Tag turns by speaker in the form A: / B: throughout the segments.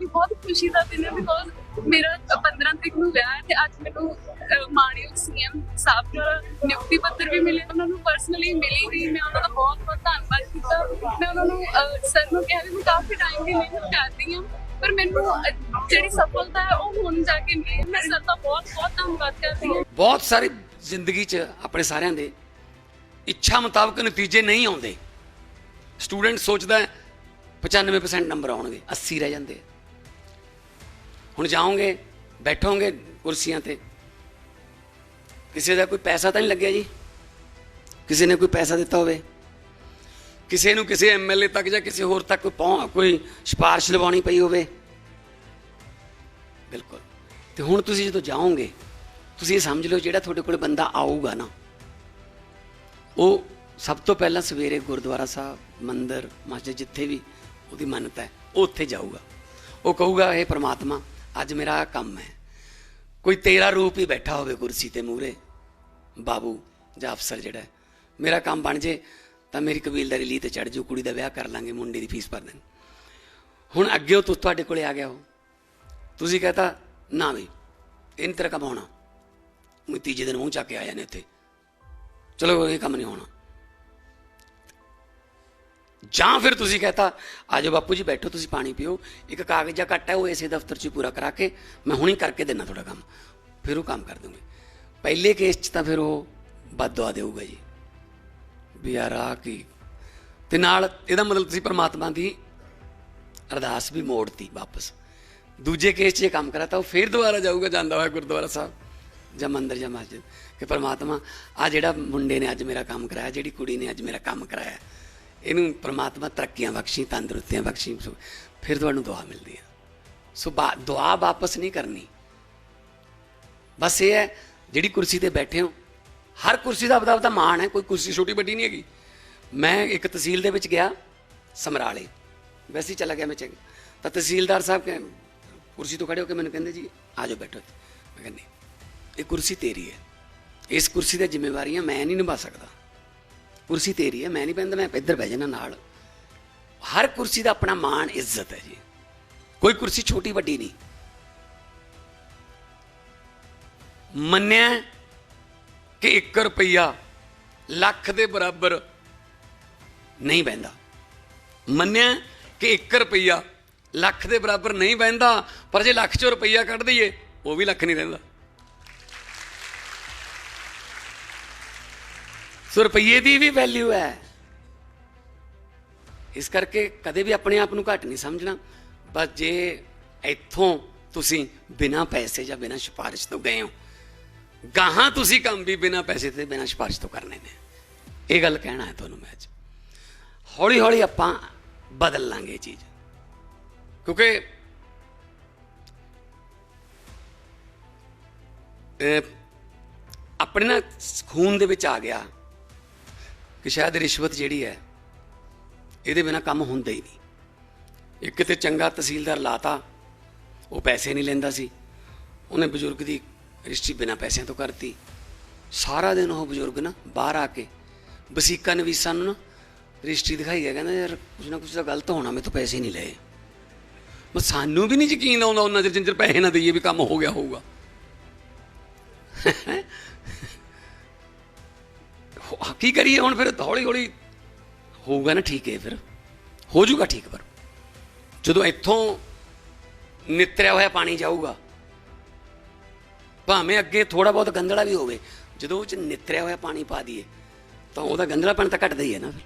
A: ਲਈ ਬਹੁਤ ਖੁਸ਼ੀ ਦਾ ਦਿਨ ਹੈ ਬਿਕੋਜ਼ ਮੇਰਾ 15 ਤਰੀਕ ਨੂੰ ਵਿਆਹ ਹੈ ਤੇ ਅੱਜ ਮੈਨੂੰ ਮਾਣਯੋਗ ਸੀਐਮ ਸਾਹਿਬ ਦੁਆਰਾ ਨਿਯੁਕਤੀ ਪੱਤਰ ਵੀ ਮਿਲੇ ਉਹਨਾਂ ਨੂੰ ਪਰਸਨਲੀ ਮਿਲੀ ਵੀ ਮੈਂ ਉਹਨਾਂ ਦਾ ਬਹੁਤ ਬਹੁਤ ਧੰਨਵਾਦ ਕੀਤਾ। ਮੈਂ ਉਹਨਾਂ ਨੂੰ ਸਰ ਨੂੰ ਕਿਹਾ ਵੀ ਮੈਂ ਕਾਫੀ ਟਾਈਮ ਦੀ ਮਿਹਨਤ ਕਰ ਹਾਂ, ਪਰ ਮੈਨੂੰ ਜਿਹੜੀ ਸਫਲਤਾ ਹੈ ਉਹ ਹੁਣ ਜਾ ਕੇ ਮਿਲੀ। ਮੈਂ ਸਰ ਦਾ ਬਹੁਤ ਬਹੁਤ ਧੰਨਵਾਦ ਕਰਦੀ ਹਾਂ।
B: ਬਹੁਤ ਸਾਰੇ ਜ਼ਿੰਦਗੀ 'ਚ ਆਪਣੇ ਸਾਰਿਆਂ ਦੇ ਇੱਛਾ ਮੁਤਾਬਕ ਨਤੀਜੇ ਨਹੀਂ ਆਉਂਦੇ। ਸਟੂਡੈਂਟ ਸੋਚਦਾ ਹੈ 95% ਨੰਬਰ ਆਉਣਗੇ 80 ਰਹਿ ਜਾਂਦੇ ਆ। ਹੁਣ ਜਾਓਗੇ, ਬੈਠੋਗੇ ਕੁਰਸੀਆਂ ਤੇ। ਕਿਸੇ ਦਾ ਕੋਈ ਪੈਸਾ ਤਾਂ ਨਹੀਂ ਲੱਗਿਆ ਜੀ? ਕਿਸੇ ਨੇ ਕੋਈ ਪੈਸਾ ਦਿੱਤਾ ਹੋਵੇ? ਕਿਸੇ ਨੂੰ ਕਿਸੇ ਐਮਐਲਏ ਤੱਕ ਜਾਂ ਕਿਸੇ ਹੋਰ ਤੱਕ ਕੋਈ ਪਹੁੰ- ਕੋਈ ਸਿਫਾਰਿਸ਼ ਲਵਾਉਣੀ ਪਈ ਹੋਵੇ? ਬਿਲਕੁਲ। ਤੇ ਹੁਣ ਤੁਸੀਂ ਜਦੋਂ ਜਾਓਗੇ, ਤੁਸੀਂ ਇਹ ਸਮਝ ਲਓ ਜਿਹੜਾ ਤੁਹਾਡੇ ਕੋਲ ਬੰਦਾ ਆਊਗਾ ਨਾ। ਉਹ ਸਭ ਤੋਂ ਪਹਿਲਾਂ ਸਵੇਰੇ ਗੁਰਦੁਆਰਾ ਸਾਹਿਬ, ਮੰਦਰ, ਮਸਜਿਦ ਜਿੱਥੇ ਵੀ ਉਹਦੀ ਮੰਨਤ ਹੈ, ਉਹ ਉੱਥੇ ਜਾਊਗਾ। ਉਹ ਕਹੂਗਾ ਇਹ ਪ੍ਰਮਾਤਮਾ ਅੱਜ ਮੇਰਾ ਕੰਮ ਹੈ। ਕੋਈ ਤੇਰਾ ਰੂਪ ਹੀ ਬੈਠਾ ਹੋਵੇ ਕੁਰਸੀ ਤੇ ਮੂਰੇ ਬਾਬੂ, ਜਾਂ ਅਫਸਰ ਜਿਹੜਾ ਮੇਰਾ ਕੰਮ ਬਣ ਜੇ, ਤਾਂ ਮੇਰੀ ਕਬੀਲਦਾਰੀ ਲਈ ਤੇ ਚੜ ਜੂ ਕੁੜੀ ਦਾ ਵਿਆਹ ਕਰ ਲਾਂਗੇ, ਮੁੰਡੇ ਦੀ ਫੀਸ ਭਰ ਦੇਣ। ਹੁਣ ਅੱਗੇ ਉਹ ਤੁ- ਤੁਹਾਡੇ ਕੋਲੇ ਆ ਗਿਆ ਉਹ। ਤੁਸੀਂ ਕਹਤਾ, ਨਾ ਵੀ ਇਹ ਤੇਰਾ ਕੰਮ ਹੋਣਾ ਮੈਂ ਤੀਜੇ ਦਿਨ ਮੂੰਹ ਚੱਕ ਕੇ ਆਇਆ ਨੇ ਇੱਥੇ ਚਲੋ, ਇਹ ਕੰਮ ਨਹੀਂ ਹੋਣਾ। ਜਾਂ ਫਿਰ ਤੁਸੀਂ ਕਹਤਾ ਆਜੋ ਬਾਪੂ ਜੀ, ਬੈਠੋ, ਤੁਸੀਂ ਪਾਣੀ ਪੀਓ। ਇੱਕ ਕਾਗਜ਼ ਜਾਂ ਕੱਟ ਹੈ, ਉਹ ਇਸੇ ਦਫ਼ਤਰ 'ਚ ਪੂਰਾ ਕਰਾ ਕੇ ਮੈਂ ਹੁਣੀ ਕਰਕੇ ਦੇਣਾ ਤੁਹਾਡਾ ਕੰਮ। ਫਿਰ ਉਹ ਕੰਮ ਕਰ ਦੂੰਗੇ ਪਹਿਲੇ ਕੇਸ 'ਚ ਤਾਂ ਫਿਰ ਉਹ ਬਦਦੁਆ ਦੇਊਗਾ ਜੀ। ਵੀ ਯਾਰ ਆ ਕੀ? ਤੇ ਨਾਲ ਇਹਦਾ ਮਤਲਬ ਤੁਸੀਂ ਪਰਮਾਤਮਾ ਦੀ ਅਰਦਾਸ ਵੀ ਮੋੜਤੀ ਵਾਪਸ। ਦੂਜੇ ਕੇਸ 'ਚ ਇਹ ਕੰਮ ਕਰਾ ਤਾਂ ਉਹ ਫੇਰ ਦੁਬਾਰਾ ਜਾਊਗਾ, ਜਾਂਦਾ ਹੋਇਆ ਗੁਰਦੁਆਰਾ ਸਾਹਿਬ ਜਾਂ ਮੰਦਰ ਜਾਂ ਮਸਜਿਦ। ਕਿ ਪਰਮਾਤਮਾ ਆ ਜਿਹੜਾ ਮੁੰਡੇ ਨੇ ਅੱਜ ਮੇਰਾ ਕੰਮ ਕਰਾਇਆ, ਜਿਹੜੀ ਕੁੜੀ ਨੇ ਅੱਜ ਮੇਰਾ ਕੰਮ ਕਰਾਇਆ ਇਹਨੂੰ ਪਰਮਾਤਮਾ ਤਰੱਕੀਆਂ ਬਖਸ਼ੀ, ਤੰਦਰੁਸਤੀਆਂ ਬਖਸ਼ੀ ਫਿਰ ਤੁਹਾਨੂੰ ਦੁਆ ਮਿਲਦੀ ਹੈ ਸੋ ਬਾ- ਦੁਆ ਵਾਪਸ ਨਹੀਂ ਕਰਨੀ। ਬਸ ਇਹ ਹੈ, ਜਿਹੜੀ ਕੁਰਸੀ ਤੇ ਬੈਠੇ ਹੋ, ਹਰ ਕੁਰਸੀ ਦਾ ਆਪਦਾ ਆਪਦਾ ਮਾਣ ਹੈ, ਕੋਈ ਕੁਰਸੀ ਛੋਟੀ ਵੱਡੀ ਨਹੀਂ ਹੈਗੀ। ਮੈਂ ਇੱਕ ਤਹਿਸੀਲ ਦੇ ਵਿੱਚ ਗਿਆ, ਸਮਰਾਲੇ। ਵੈਸੇ ਹੀ ਚਲਾ ਗਿਆ ਮੈਂ ਚੰਗ ਤਾਂ ਤਹਿਸੀਲਦਾਰ ਸਾਹਿਬ ਕਹੇ, ਕੁਰਸੀ ਤੋਂ ਖੜੇ ਹੋ ਕੇ ਮੈਨੂੰ ਕਹਿੰਦੇ ਜੀ, ਆ ਜਾਓ ਬੈਠੋ ਮੈਂ ਕਹਿੰਦਾ ਇਹ ਕੁਰਸੀ ਤੇਰੀ ਹੈ। ਇਸ ਕੁਰਸੀ ਦੀ ਜ਼ਿੰਮੇਵਾਰੀਆਂ ਮੈਂ ਨਹੀਂ ਨਿਭਾ ਸਕਦਾ। ਕੁਰਸੀ ਤੇਰੀ ਹੈ, ਮੈਂ ਨਹੀਂ ਬੈਂਦਾ ਮੈਂ ਇੱਧਰ ਬਹਿ ਜਾਣਾ ਨਾਲ। ਹਰ ਕੁਰਸੀ ਦਾ ਆਪਣਾ ਮਾਣ, ਇੱਜ਼ਤ ਹੈ ਜੀ। ਕੋਈ ਕੁਰਸੀ ਛੋਟੀ ਵੱਡੀ ਨਹੀਂ। ਮੰਨਿਆ ਕਿ 1 ਰੁਪਈਆ ਲੱਖ ਦੇ ਬਰਾਬਰ ਨਹੀਂ ਬੈਂਦਾ ਮੰਨਿਆ ਕਿ 1 ਰੁਪਈਆ ਲੱਖ ਦੇ ਬਰਾਬਰ ਨਹੀਂ ਬੈਂਦਾ ਪਰ ਜੇ ਲੱਖ ਚੋਂ ਰੁਪਈਆ ਕੱਢ ਦਈਏ, ਉਹ ਵੀ ਲੱਖ ਨਹੀਂ ਰਹਿੰਦਾ। ਸੋ ਰੁਪਈਏ ਦੀ ਵੀ ਵੈਲਿਊ ਹੈ। ਇਸ ਕਰਕੇ ਕਦੇ ਵੀ ਆਪਣੇ ਆਪ ਨੂੰ ਘੱਟ ਨਹੀਂ ਸਮਝਣਾ। ਬਸ ਜੇ ਇੱਥੋਂ ਤੁਸੀਂ ਬਿਨਾਂ ਪੈਸੇ ਜਾਂ ਬਿਨਾਂ ਸਿਫਾਰਿਸ਼ ਤੋਂ ਗਏ ਹੋ, ਗਾਹਾਂ ਤੁਸੀਂ ਕੰਮ ਵੀ ਬਿਨਾਂ ਪੈਸੇ ਤੇ ਬਿਨਾਂ ਸਿਫਾਰਿਸ਼ ਤੋਂ ਕਰਨੇ ਨੇ ਇਹ ਗੱਲ ਕਹਿਣਾ ਹੈ ਤੁਹਾਨੂੰ ਮੈਂ ਅੱਜ। ਹੌਲੀ ਹੌਲੀ ਆਪਾਂ ਬਦਲ ਲਾਂਗੇ ਇਹ ਚੀਜ਼। ਕਿਉਂਕਿ ਆਪਣੇ ਨਾ ਖੂਨ ਦੇ ਵਿੱਚ ਆ ਗਿਆ। ਕਿ ਸ਼ਾਇਦ ਰਿਸ਼ਵਤ ਜਿਹੜੀ ਹੈ, ਇਹਦੇ ਬਿਨਾ ਕੰਮ ਹੁੰਦਾ ਹੀ ਨਹੀਂ। ਇੱਕ ਤੇ ਚੰਗਾ ਤਹਿਸੀਲਦਾਰ ਲਾਤਾ, ਉਹ ਪੈਸੇ ਨਹੀਂ ਲੈਂਦਾ ਸੀ। ਉਹਨੇ ਬਜ਼ੁਰਗ ਦੀ ਰਜਿਸਟਰੀ ਬਿਨਾ ਪੈਸਿਆਂ ਤੋਂ ਕਰਤੀ। ਸਾਰਾ ਦਿਨ ਉਹ ਬਜ਼ੁਰਗ ਨਾ ਬਾਹਰ ਆ ਕੇ, ਵਸੀਕਾ ਨਵੀਸਾਂ ਨੂੰ ਨਾ ਰਜਿਸਟਰੀ ਦਿਖਾਈ ਗਿਆ ਕਹਿੰਦਾ ਯਾਰ ਕੁਝ ਨਾ ਕੁਝ ਤਾਂ ਗਲਤ ਹੋਣਾ ਮੈਂ ਤੋਂ ਪੈਸੇ ਨਹੀਂ ਲਏ। ਮੈਂ ਸਾਨੂੰ ਵੀ ਨਹੀਂ ਯਕੀਨ ਆਉਂਦਾ ਉਹਨਾਂ ਚਿਰ ਜਿੰਜਰ ਪੈਸੇ ਨਾ ਦਈਏ ਵੀ ਕੰਮ ਹੋ ਗਿਆ ਹੋਊਗਾ। ਕੀ ਕਰੀਏ ਹੁਣ ਫਿਰ ਹੌਲੀ ਹੌਲੀ ਹੋਊਗਾ ਨਾ ਠੀਕ ਹੈ ਫਿਰ। ਹੋ ਜਾਊਗਾ ਠੀਕ ਪਰ ਜਦੋਂ ਇੱਥੋਂ ਨਿਤਰਿਆ ਹੋਇਆ ਪਾਣੀ ਜਾਊਗਾ, ਭਾਵੇਂ ਅੱਗੇ ਥੋੜਾ ਬਹੁਤ ਗੰਦਲਾ ਵੀ ਹੋਵੇ, ਜਦੋਂ ਉਹ ਚ ਨਿਤਰਿਆ ਹੋਇਆ ਪਾਣੀ ਪਾ ਦਈਏ, ਤਾਂ ਉਹਦਾ ਗੰਦਲਾਪਣ ਤਾਂ ਘਟਦਾ ਹੀ ਹੈ ਨਾ ਫਿਰ।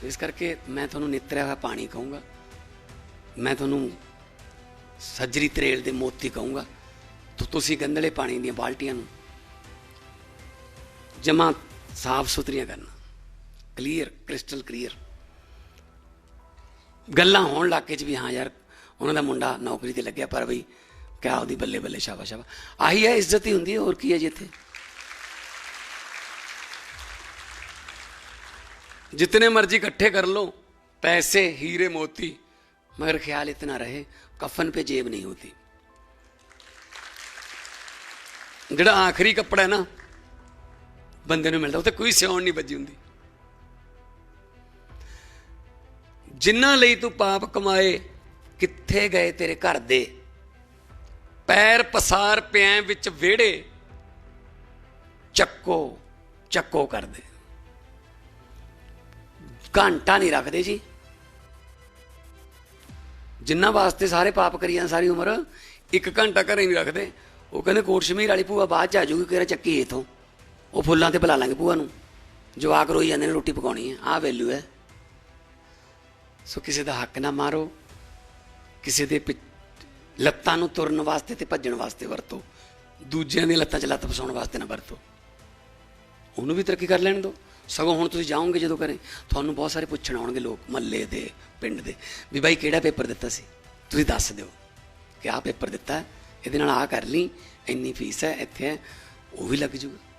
B: ਸੋ ਇਸ ਕਰਕੇ ਮੈਂ ਤੁਹਾਨੂੰ ਨਿਤਰਿਆ ਹੋਇਆ ਪਾਣੀ ਕਹੂੰਗਾ, ਮੈਂ ਤੁਹਾਨੂੰ ਸੱਜਰੀ ਤਰੇਲ ਦੇ ਮੋਤੀ ਕਹੂੰਗਾ, ਤੋ ਤੁਸੀਂ ਗੰਦਲੇ ਪਾਣੀ ਦੀਆਂ ਬਾਲਟੀਆਂ ਨੂੰ ਜਮਾ ਸਾਫ ਸੁਥਰੀਆਂ ਕਰਨਾ ਕਲੀਅਰ ਕ੍ਰਿਸਟਲ ਕਲੀਅਰ ਗੱਲਾਂ ਹੋਣ ਲੱਗੇ ਚ ਵੀ ਹਾਂ ਯਾਰ ਉਹਨਾਂ ਦਾ ਮੁੰਡਾ ਨੌਕਰੀ ਤੇ ਲੱਗਿਆ ਪਰ ਬਈ ਕਿਆ ਉਹਦੀ ਬੱਲੇ ਬੱਲੇ ਸ਼ਾਬਾਸ਼ ਸ਼ਾਬਾਸ਼ ਆਹੀ ਹੈ ਇੱਜ਼ਤ ਹੀ ਹੁੰਦੀ ਹੈ ਹੋਰ ਕੀ ਹੈ ਜੀ ਇੱਥੇ जितने मर्जी इकट्ठे कर लो पैसे हीरे मोती मगर ख्याल इतना रहे कफन पे जेब नहीं होती ਜਿਹੜਾ ਆਖਰੀ ਕੱਪੜਾ ਹੈ ਨਾ ਬੰਦੇ ਨੂੰ ਮਿਲਦਾ, ਉੱਥੇ ਕੋਈ ਸਿਉਣ ਨਹੀਂ ਵੱਜੀ ਹੁੰਦੀ। ਜਿੰਨਾ ਲਈ ਤੂੰ ਪਾਪ ਕਮਾਏ, ਕਿੱਥੇ ਗਏ ਤੇਰੇ ਘਰ ਦੇ? ਪੈਰ ਪਸਾਰ ਪਿਆਂ ਵਿੱਚ ਵਿਹੜੇ, ਚੱਕੋ ਚੱਕੋ ਕਰਦੇ। ਘੰਟਾ ਨਹੀਂ ਰੱਖਦੇ ਜੀ। ਜਿੰਨਾ ਵਾਸਤੇ ਸਾਰੇ ਪਾਪ ਕਰੀਆਂ ਸਾਰੀ ਉਮਰ ਇੱਕ ਘੰਟਾ ਘਰੇ ਨਹੀਂ ਰੱਖਦੇ। ਉਹ ਕਹਿੰਦੇ, ਕੋਟ ਸ਼ਮੀਰ ਵਾਲੀ ਭੂਆ ਬਾਅਦ ਚ ਆ ਜਾਊਗੀ, ਕਿਹੜਾ ਚੱਕੀ ਇਥੋਂ। ਉਹ ਫੁੱਲਾਂ ਤੇ ਬੁਲਾ ਲਾਂਗੇ ਭੂਆ ਨੂੰ। ਜਵਾਕ ਰੋਈ ਜਾਂਦੇ ਨੇ ਰੋਟੀ ਪਕਾਉਣੀ ਹੈ। ਆਹ ਵੈਲਿਊ ਹੈ। ਸੋ ਕਿਸੇ ਦਾ ਹੱਕ ਨਾ ਮਾਰੋ। ਕਿਸੇ ਦੇ ਪਿ- ਲੱਤਾਂ ਨੂੰ ਤੁਰਨ ਵਾਸਤੇ ਤੇ ਭੱਜਣ ਵਾਸਤੇ ਵਰਤੋ। ਦੂਜਿਆਂ ਦੀਆਂ ਲੱਤਾਂ 'ਚ ਲੱਤ ਫਸਾਉਣ ਵਾਸਤੇ ਨਾ ਵਰਤੋ। ਉਹਨੂੰ ਵੀ ਤਰੱਕੀ ਕਰ ਲੈਣ ਦਿਓ। ਸਗੋਂ ਹੁਣ ਤੁਸੀਂ ਜਾਓਗੇ ਜਦੋਂ ਕਰੇ ਤੁਹਾਨੂੰ ਬਹੁਤ ਸਾਰੇ ਪੁੱਛਣ ਆਉਣਗੇ ਲੋਕ, ਮੱਲੇ ਦੇ, ਪਿੰਡ ਦੇ। ਵੀ ਬਾਈ ਕਿਹੜਾ ਪੇਪਰ ਦਿੱਤਾ ਸੀ? ਤੁਸੀਂ ਦੱਸ ਦਿਓ ਕਿ ਆਹ ਪੇਪਰ ਦਿੱਤਾ। ਇਹਦੇ ਨਾਲ ਆਹ ਕਰ ਲਈ। ਇੰਨੀ ਫੀਸ ਹੈ, ਇੱਥੇ ਹੈ। ਉਹ ਵੀ ਲੱਗ ਜੂਗਾ।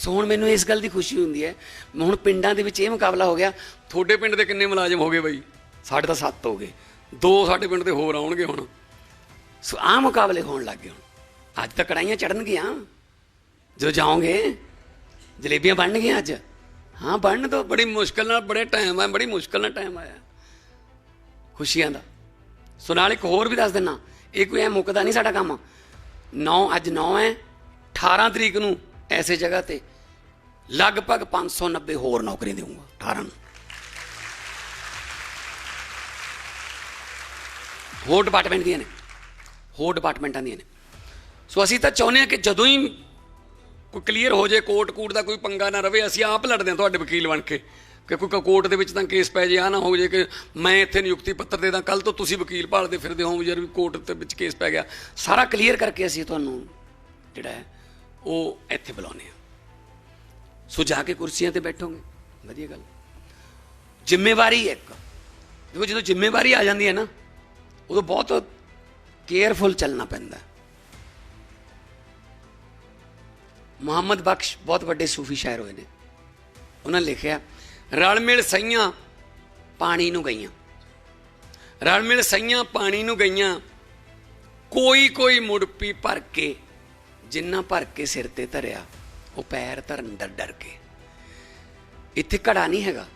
B: ਸੋ ਹੁਣ ਮੈਨੂੰ ਇਸ ਗੱਲ ਦੀ ਖੁਸ਼ੀ ਹੁੰਦੀ ਹੈ। ਹੁਣ ਪਿੰਡਾਂ ਦੇ ਵਿੱਚ ਇਹ ਮੁਕਾਬਲਾ ਹੋ ਗਿਆ। ਤੁਹਾਡੇ ਪਿੰਡ ਦੇ ਕਿੰਨੇ ਮੁਲਾਜ਼ਮ ਹੋ ਗਏ ਬਾਈ? ਸਾਡੇ ਤਾਂ 7 ਹੋ ਗਏ। ਦੋ ਸਾਡੇ ਪਿੰਡ ਦੇ ਹੋਰ ਆਉਣਗੇ ਹੁਣ। ਸੋ ਆਹ ਮੁਕਾਬਲੇ ਹੋਣ ਲੱਗ ਗਏ ਹੁਣ। ਅੱਜ ਤਾਂ ਕੜਾਈਆਂ ਚੜਨਗੀਆਂ। ਜਦੋਂ ਜਾਓਗੇ, ਜਲੇਬੀਆਂ ਬਣਨਗੀਆਂ ਅੱਜ। ਹਾਂ, ਬਣਨ ਤੋਂ ਬੜੀ ਮੁਸ਼ਕਲ ਨਾਲ, ਬੜੇ ਟਾਈਮ ਆ, ਬੜੀ ਮੁਸ਼ਕਲ ਨਾਲ ਟਾਈਮ ਆਇਆ। ਖੁਸ਼ੀਆਂ ਦਾ। ਸੋ ਨਾਲ ਇੱਕ ਹੋਰ ਵੀ ਦੱਸ ਦਿੰਨਾ। ਇਹ ਕੋਈ ਐ ਮੁੱਕਦਾ ਨਹੀਂ ਸਾਡਾ ਕੰਮ। 9 ਅੱਜ 9 ਹੈ। 18 ਤਰੀਕ ਨੂੰ ਐਸੇ ਜਗ੍ਹਾ ਤੇ ਲਗਭਗ 590 ਹੋਰ ਨੌਕਰੀਆਂ ਦੇਵਾਂਗਾ 18 ਨੂੰ ਹੋਰ ਡਿਪਾਰਟਮੈਂਟ ਦੀਆਂ ਨੇ, ਹੋਰ ਡਿਪਾਰਟਮੈਂਟਾਂ ਦੀਆਂ ਨੇ। ਸੋ ਅਸੀਂ ਤਾਂ ਚਾਹੁੰਦੇ ਹਾਂ ਕਿ ਜਦੋਂ ਹੀ ਕੋਈ ਕਲੀਅਰ ਹੋ ਜਾਏ ਕੋਰਟ ਕੂਟ ਦਾ ਕੋਈ ਪੰਗਾ ਨਾ ਰਵੇ, ਅਸੀਂ ਆਪ ਲੜਦੇ ਹਾਂ ਤੁਹਾਡੇ ਵਕੀਲ ਬਣ ਕੇ ਕਿ ਕੋਈ ਕੋਰਟ ਦੇ ਵਿੱਚ ਤਾਂ ਕੇਸ ਪੈ ਜੇ ਆ ਨਾ ਹੋ ਜੇ ਕਿ ਮੈਂ ਇੱਥੇ ਨਿਯੁਕਤੀ ਪੱਤਰ ਦੇ ਦਾਂ ਕੱਲ ਤੋਂ ਤੁਸੀਂ ਵਕੀਲ ਭਾਲਦੇ ਫਿਰਦੇ ਹੋ ਯਾਰ ਵੀ ਕੋਰਟ ਦੇ ਵਿੱਚ ਕੇਸ ਪੈ ਗਿਆ। ਸਾਰਾ ਕਲੀਅਰ ਕਰਕੇ ਅਸੀਂ ਤੁਹਾਨੂੰ ਜਿਹੜਾ ਹੈ ਉਹ ਇੱਥੇ ਬੁਲਾਉਂਦੇ ਹਾਂ ਸੋ ਜਾ ਕੇ ਕੁਰਸੀਆਂ ਤੇ ਬੈਠੋਗੇ। ਵਧੀਆ ਗੱਲ। ਜ਼ਿੰਮੇਵਾਰੀ ਇੱਕ। ਦੇਖੋ, ਜਦੋਂ ਜ਼ਿੰਮੇਵਾਰੀ ਆ ਜਾਂਦੀ ਹੈ ਨਾ, ਉਦੋਂ ਬਹੁਤ ਕੇਅਰਫੁਲ ਚੱਲਣਾ ਪੈਂਦਾ। ਮੁਹੰਮਦ ਬਖਸ਼ ਬਹੁਤ ਵੱਡੇ ਸੂਫੀ ਸ਼ਾਇਰ ਹੋਏ ਨੇ। ਉਹਨਾਂ ਲਿਖਿਆ, ਰਲ ਮਿਲ ਸਈਆਂ, ਪਾਣੀ ਨੂੰ ਗਈਆਂ। ਰਲ ਮਿਲ ਸਈਆਂ, ਪਾਣੀ ਨੂੰ ਗਈਆਂ। ਕੋਈ ਕੋਈ ਮੁੜਪੀ ਭਰ ਕੇ ਜਿੰਨਾ ਭਰ ਕੇ ਸਿਰ ਤੇ ਧਰਿਆ, ਉਹ ਪੈਰ ਧਰਨ ਡਰ ਡਰ ਕੇ। ਇੱਥੇ ਘੜਾ ਨਹੀਂ ਹੈਗਾ।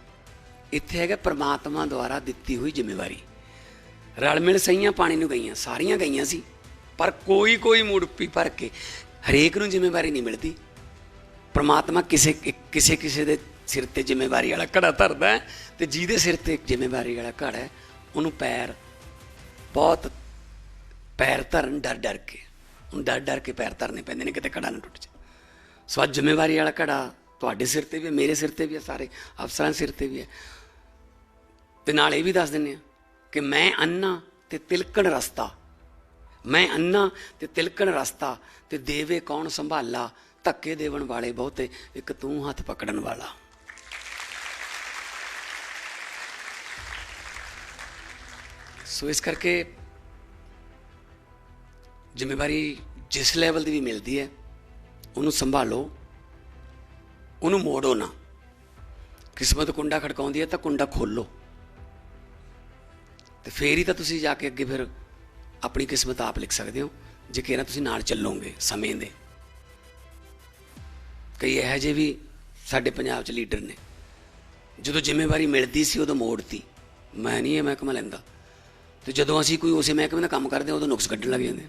B: ਇੱਥੇ ਹੈਗਾ ਪ੍ਰਮਾਤਮਾ ਦੁਆਰਾ ਦਿੱਤੀ ਹੋਈ ਜ਼ਿੰਮੇਵਾਰੀ। ਰਲ ਮਿਲ ਸਈਆਂ ਪਾਣੀ ਨੂੰ ਗਈਆਂ, ਸਾਰੀਆਂ ਗਈਆਂ ਸੀ, ਪਰ ਕੋਈ ਕੋਈ ਮੁੜਪੀ ਭਰ ਕੇ ਹਰੇਕ ਨੂੰ ਜ਼ਿੰਮੇਵਾਰੀ ਨਹੀਂ ਮਿਲਦੀ। ਪ੍ਰਮਾਤਮਾ ਕਿਸੇ ਕਿਸੇ ਕਿਸੇ ਦੇ ਸਿਰ ਤੇ ਜ਼ਿੰਮੇਵਾਰੀ ਵਾਲਾ ਘੜਾ ਧਰਦਾ ਹੈ ਤੇ ਜਿਹਦੇ ਸਿਰ ਤੇ ਜ਼ਿੰਮੇਵਾਰੀ ਵਾਲਾ ਘੜਾ ਹੈ, ਉਹਨੂੰ ਪੈਰ ਬਹੁਤ ਪੈਰ ਧਰਨ ਡਰ ਡਰ ਕੇ। ਡਰ ਡਰ ਕੇ ਪੈਰ ਧਰਨੇ ਪੈਂਦੇ ਨੇ ਕਿਤੇ ਘੜਾ ਨਾ ਟੁੱਟ ਜਾਏ। ਸੋ ਅੱਜ ਜ਼ਿੰਮੇਵਾਰੀ ਵਾਲਾ ਘੜਾ ਤੁਹਾਡੇ ਸਿਰ ਤੇ ਵੀ ਹੈ, ਮੇਰੇ ਸਿਰ ਤੇ ਵੀ ਹੈ, ਸਾਰੇ ਅਫਸਰਾਂ ਸਿਰ ਤੇ ਵੀ ਹੈ। ਤੇ ਨਾਲ ਇਹ ਵੀ ਦੱਸ ਦਿੰਨੇ ਆ ਕਿ ਮੈਂ ਅੰਨਾ ਤੇ ਤਿਲਕਣ ਰਸਤਾ। ਮੈਂ ਅੰਨਾ ਤੇ ਤਿਲਕਣ ਰਸਤਾ ਤੇ ਦੇਵੇ ਕੌਣ ਸੰਭਾਲਾ, ਧੱਕੇ ਦੇਵਣ ਵਾਲੇ ਬਹੁਤੇ, ਇੱਕ ਤੂੰ ਹੱਥ ਪਕੜਨ ਵਾਲਾ। ਸੋ ਇਸ ਕਰਕੇ ਜ਼ਿੰਮੇਵਾਰੀ ਜਿਸ ਲੈਵਲ ਦੀ ਵੀ ਮਿਲਦੀ ਹੈ, ਉਹਨੂੰ ਸੰਭਾਲੋ, ਉਹਨੂੰ ਮੋੜੋ ਨਾ। ਕਿਸਮਤ ਕੁੰਡਾ ਖੜਕਾਉਂਦੀ ਹੈ ਤਾਂ ਕੁੰਡਾ ਖੋਲੋ ਤੇ ਫੇਰ ਹੀ ਤਾਂ ਤੁਸੀਂ ਜਾ ਕੇ ਅੱਗੇ ਫਿਰ ਆਪਣੀ ਕਿਸਮਤ ਆਪ ਲਿਖ ਸਕਦੇ ਹੋ, ਜੇ ਕਿਹੜਾ ਤੁਸੀਂ ਨਾਲ ਚੱਲੋਗੇ ਸਮੇਂ ਦੇ। ਕਈ ਇਹੋ ਜਿਹੇ ਵੀ ਸਾਡੇ ਪੰਜਾਬ 'ਚ ਲੀਡਰ ਨੇ। ਜਦੋਂ ਜ਼ਿੰਮੇਵਾਰੀ ਮਿਲਦੀ ਸੀ, ਉਦੋਂ ਮੋੜਤੀ। ਮੈਂ ਨਹੀਂ ਇਹ ਮਹਿਕਮਾ ਲੈਂਦਾ। ਤੇ ਜਦੋਂ ਅਸੀਂ ਕੋਈ ਉਸੇ ਮਹਿਕਮੇ ਦਾ ਕੰਮ ਕਰਦੇ ਹਾਂ, ਉਦੋਂ ਨੁਕਸ ਕੱਢਣ ਲੱਗ ਜਾਂਦੇ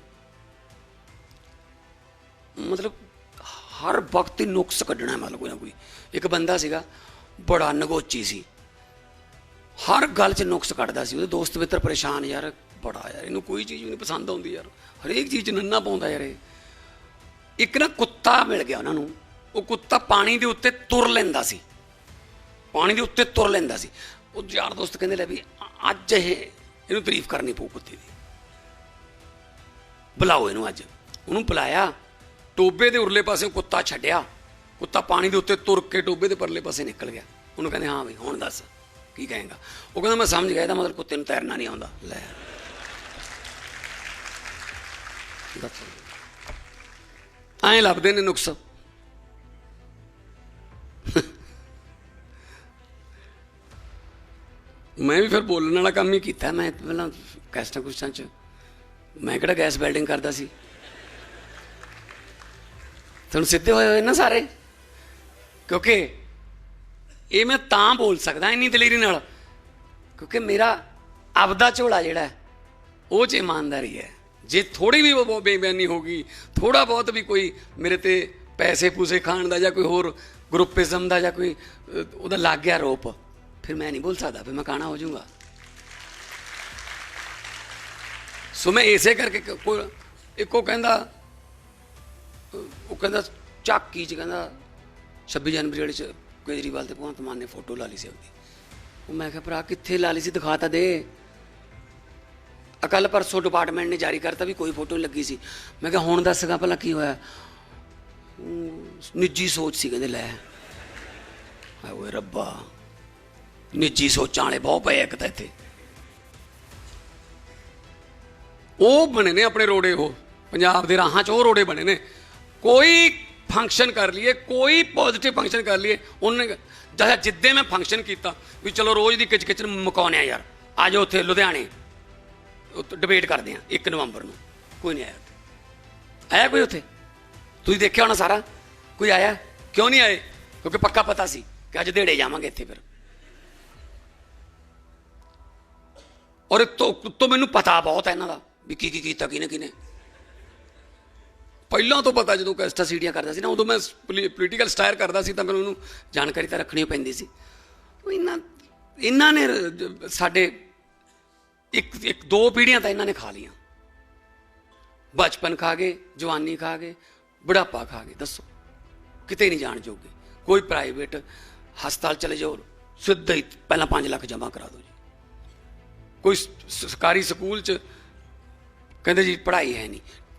B: ਮਤਲਬ ਹਰ ਵਕਤ ਹੀ ਨੁਕਸ ਕੱਢਣਾ ਮਤਲਬ ਕੋਈ ਨਾ ਕੋਈ। ਇੱਕ ਬੰਦਾ ਸੀਗਾ, ਬੜਾ ਨਗੋਚੀ ਸੀ। ਹਰ ਗੱਲ 'ਚ ਨੁਕਸ ਕੱਢਦਾ ਸੀ। ਉਹਦੇ ਦੋਸਤ ਮਿੱਤਰ ਪਰੇਸ਼ਾਨ, ਯਾਰ ਬੜਾ ਯਾਰ, ਇਹਨੂੰ ਕੋਈ ਚੀਜ਼ ਵੀ ਨਹੀਂ ਪਸੰਦ ਆਉਂਦੀ ਯਾਰ। ਹਰੇਕ ਚੀਜ਼ 'ਚ ਨੰਨਾ ਪਾਉਂਦਾ ਯਾਰ ਇਹ। ਇੱਕ ਨਾ ਕੁੱਤਾ ਮਿਲ ਗਿਆ ਉਹਨਾਂ ਨੂੰ। ਉਹ ਕੁੱਤਾ ਪਾਣੀ ਦੇ ਉੱਤੇ ਤੁਰ ਲੈਂਦਾ ਸੀ। ਪਾਣੀ ਦੇ ਉੱਤੇ ਤੁਰ ਲੈਂਦਾ ਸੀ। ਉਹ ਯਾਰ ਦੋਸਤ ਕਹਿੰਦੇ ਲੈ ਵੀ ਅੱਜ ਇਹ, ਇਹਨੂੰ ਤਾਰੀਫ ਕਰਨੀ ਪਊ ਕੁੱਤੇ ਦੀ। ਬੁਲਾਓ ਇਹਨੂੰ ਅੱਜ। ਉਹਨੂੰ ਬੁਲਾਇਆ। ਟੋਬੇ ਦੇ ਉਰਲੇ ਪਾਸੇ ਕੁੱਤਾ ਛੱਡਿਆ। ਕੁੱਤਾ ਪਾਣੀ ਦੇ ਉੱਤੇ ਤੁਰ ਕੇ ਟੋਬੇ ਦੇ ਪਰਲੇ ਪਾਸੇ ਨਿਕਲ ਗਿਆ। ਉਹਨੂੰ ਕਹਿੰਦੇ, ਹਾਂ ਬਈ, ਹੁਣ ਦੱਸ, ਕੀ ਕਹੇਗਾ? ਉਹ ਕਹਿੰਦਾ, ਮੈਂ ਸਮਝ ਗਿਆ, ਇਹਦਾ ਮਤਲਬ ਕੁੱਤੇ ਨੂੰ ਤੈਰਨਾ ਨਹੀਂ ਆਉਂਦਾ। ਲੈ। ਦੱਸੋ। ਐਂ ਲੱਭਦੇ ਨੇ ਨੁਕਸ। ਮੈਂ ਵੀ ਫਿਰ ਬੋਲਣ ਵਾਲਾ ਕੰਮ ਹੀ ਕੀਤਾ। ਮੈਂ ਪਹਿਲਾਂ ਕੈਸਟਾਂ ਕੁਸ਼ਤਾਂ ਚ, ਮੈਂ ਕਿਹੜਾ ਗੈਸ ਵੈਲਡਿੰਗ ਕਰਦਾ ਸੀ? ਤੁਹਾਨੂੰ ਸਿੱਧੇ ਹੋਏ ਹੋਏ ਨਾ ਸਾਰੇ? ਕਿਉਂਕਿ ਇਹ ਮੈਂ ਤਾਂ ਬੋਲ ਸਕਦਾ ਇੰਨੀ ਦਲੇਰੀ ਨਾਲ। ਕਿਉਂਕਿ ਮੇਰਾ ਆਪਦਾ ਝੋਲਾ ਜਿਹੜਾ ਉਹ ਚ ਇਮਾਨਦਾਰੀ ਹੈ। ਜੇ ਥੋੜੀ ਵੀ ਉਹ ਬੇਈਮਾਨੀ ਹੋਗੀ ਥੋੜਾ ਬਹੁਤ ਵੀ ਕੋਈ ਮੇਰੇ ਤੇ ਪੈਸੇ ਪੂਸੇ ਖਾਣ ਦਾ ਜਾਂ ਕੋਈ ਹੋਰ ਗਰੁੱਪਿਜ਼ਮ ਦਾ ਜਾਂ ਕੋਈ ਉਹਦਾ ਲੱਗ ਗਿਆ ਰੋਪ, ਫਿਰ ਮੈਂ ਨਹੀਂ ਬੋਲ ਸਕਦਾ, ਫਿਰ ਮੈਂ ਕਾਣਾ ਹੋ ਜਾਊਂਗਾ। ਸੋ ਮੈਂ ਇਸੇ ਕਰਕੇ ਇੱਕੋ ਕਹਿੰਦਾ ਉਹ ਕਹਿੰਦਾ ਝਾਕੀ ਚ ਕਹਿੰਦਾ 26 ਜਨਵਰੀ ਵਾਲੇ ਚ ਕੇਜਰੀਵਾਲ ਤੇ ਭਗਵੰਤ ਮਾਨ ਨੇ ਫੋਟੋ ਲਾ ਲਈ ਸੀ ਉਹਦੀ। ਉਹ ਮੈਂ ਕਿਹਾ, ਭਰਾ, ਕਿੱਥੇ ਲਾ ਲਈ ਸੀ? ਦਿਖਾ ਤਾਂ ਦੇ। ਅਕਲ ਪਰਸੋਂ ਡਿਪਾਰਟਮੈਂਟ ਨੇ ਜਾਰੀ ਕਰਤਾ ਵੀ ਕੋਈ ਫੋਟੋ ਨਹੀਂ ਲੱਗੀ ਸੀ। ਮੈਂ ਕਿਹਾ, ਹੁਣ ਦੱਸਗਾ ਭਲਾ ਕੀ ਹੋਇਆ? ਨਿੱਜੀ ਸੋਚ ਸੀ ਕਹਿੰਦੇ, ਲੈ। ਹਾਏ ਓਏ ਰੱਬਾ। ਨਿੱਜੀ ਸੋਚਾਂ ਵਾਲੇ ਬਹੁਤ ਪਏ ਇੱਕ ਤਾਂ ਇੱਥੇ। ਉਹ ਬਣੇ ਨੇ ਆਪਣੇ ਰੋੜੇ ਉਹ। ਪੰਜਾਬ ਦੇ ਰਾਹਾਂ 'ਚ ਉਹ ਰੋੜੇ ਬਣੇ ਨੇ। ਕੋਈ ਫੰਕਸ਼ਨ ਕਰ ਲਈਏ, ਕੋਈ ਪੋਜ਼ਿਟਿਵ ਫੰਕਸ਼ਨ ਕਰ ਲਈਏ, ਉਹਨੇ ਜਦ ਜਿੱਦੇ ਮੈਂ ਫੰਕਸ਼ਨ ਕੀਤਾ, ਵੀ ਚਲੋ ਰੋਜ਼ ਦੀ ਕਿਚ ਕਿਚ ਨੂੰ ਮੁਕਾਉਣੇ ਆ ਯਾਰ, ਆ ਜਾਓ ਉੱਥੇ ਲੁਧਿਆਣੇ ਡਿਬੇਟ ਕਰਦੇ ਆ 1 ਨਵੰਬਰ ਨੂੰ, ਕੋਈ ਨਹੀਂ ਆਇਆ ਉੱਥੇ। ਆਇਆ ਕੋਈ ਉੱਥੇ? ਤੁਸੀਂ ਦੇਖਿਆ ਹੋਣਾ ਸਾਰਾ? ਕੋਈ ਆਇਆ? ਕਿਉਂ ਨਹੀਂ ਆਏ? ਕਿਉਂਕਿ ਪੱਕਾ ਪਤਾ ਸੀ ਕਿ ਅੱਜ ਦੇੜੇ ਜਾਵਾਂਗੇ ਇੱਥੇ ਫਿਰ। ਔਰ ਤੋਂ ਤੋਂ ਮੈਨੂੰ ਪਤਾ ਬਹੁਤ ਹੈ ਇਹਨਾਂ ਦਾ, ਵੀ ਕੀ ਕੀ ਕੀਤਾ ਕਿਨੇ ਕਿਨੇ ਪਹਿਲਾਂ ਤੋਂ ਪਤਾ ਜਦੋਂ ਕੈਸਟਾ ਸੀਡੀਆਂ ਕਰਦਾ ਸੀ ਨਾ, ਉਦੋਂ ਮੈਂ ਪੋਲੀਟੀਕਲ ਸਟਾਇਰ ਕਰਦਾ ਸੀ ਤਾਂ ਮੈਨੂੰ ਉਹਨੂੰ ਜਾਣਕਾਰੀ ਤਾਂ ਰੱਖਣੀ ਪੈਂਦੀ ਸੀ। ਇਹਨਾਂ ਇਹਨਾਂ ਨੇ ਸਾਡੇ ਇੱਕ ਇੱਕ, ਦੋ ਪੀੜ੍ਹੀਆਂ ਤਾਂ ਇਹਨਾਂ ਨੇ ਖਾ ਲੀਆਂ ਬਚਪਨ ਖਾ ਗਏ, ਜਵਾਨੀ ਖਾ ਗਏ, ਬੁਢਾਪਾ ਖਾ ਗਏ, ਦੱਸੋ। ਕਿਤੇ ਨਹੀਂ ਜਾਣ ਜੋਗੇ। ਕੋਈ ਪ੍ਰਾਈਵੇਟ ਹਸਪਤਾਲ ਚਲੇ ਜਾਓ, ਸਿੱਧਾ ਹੀ ਪਹਿਲਾਂ 5 ਲੱਖ ਜਮ੍ਹਾਂ ਕਰਾ ਦਿਓ ਜੀ। ਕੋਈ ਸਰਕਾਰੀ ਸਕੂਲ ਚ ਕਹਿੰਦੇ ਜੀ ਪੜ੍ਹਾਈ ਹੈ ਨਹੀਂ।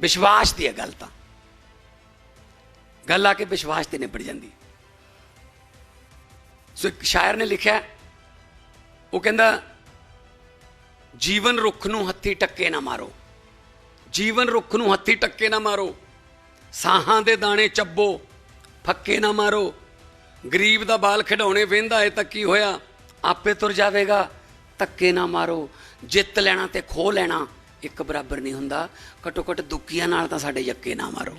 B: ਵਿਸ਼ਵਾਸ ਦੀ ਹੈ ਗੱਲ ਤਾਂ। ਗੱਲ ਆ ਕੇ ਵਿਸ਼ਵਾਸ ਤੇ ਨਿਬੜ ਜਾਂਦੀ। ਸੋ ਇੱਕ ਸ਼ਾਇਰ ਨੇ ਲਿਖਿਆ, ਉਹ ਕਹਿੰਦਾ, ਜੀਵਨ ਰੁੱਖ ਨੂੰ ਹੱਥੀ ਟੱਕੇ ਨਾ ਮਾਰੋ। ਜੀਵਨ ਰੁੱਖ ਨੂੰ ਹੱਥੀ ਟੱਕੇ ਨਾ ਮਾਰੋ। ਸਾਹਾਂ ਦੇ ਦਾਣੇ ਚੱਬੋ, ਫੱਕੇ ਨਾ ਮਾਰੋ। ਗਰੀਬ ਦਾ ਬਾਲ ਖਿਡਾਉਣੇ ਵੇਂਦਾ ਏ ਤਾਂ ਕੀ ਹੋਇਆ? ਆਪੇ ਤੁਰ ਜਾਵੇਗਾ, ਧੱਕੇ ਨਾ ਮਾਰੋ। ਜਿੱਤ ਲੈਣਾ ਤੇ ਖੋ ਲੈਣਾ। ਇੱਕ ਬਰਾਬਰ ਨਹੀਂ ਹੁੰਦਾ। ਘਟੋ ਘਟ ਦੁੱਕੀਆਂ ਨਾਲ ਤਾਂ ਸਾਡੇ ਯੱਕੇ ਨਾ ਮਾਰੋ।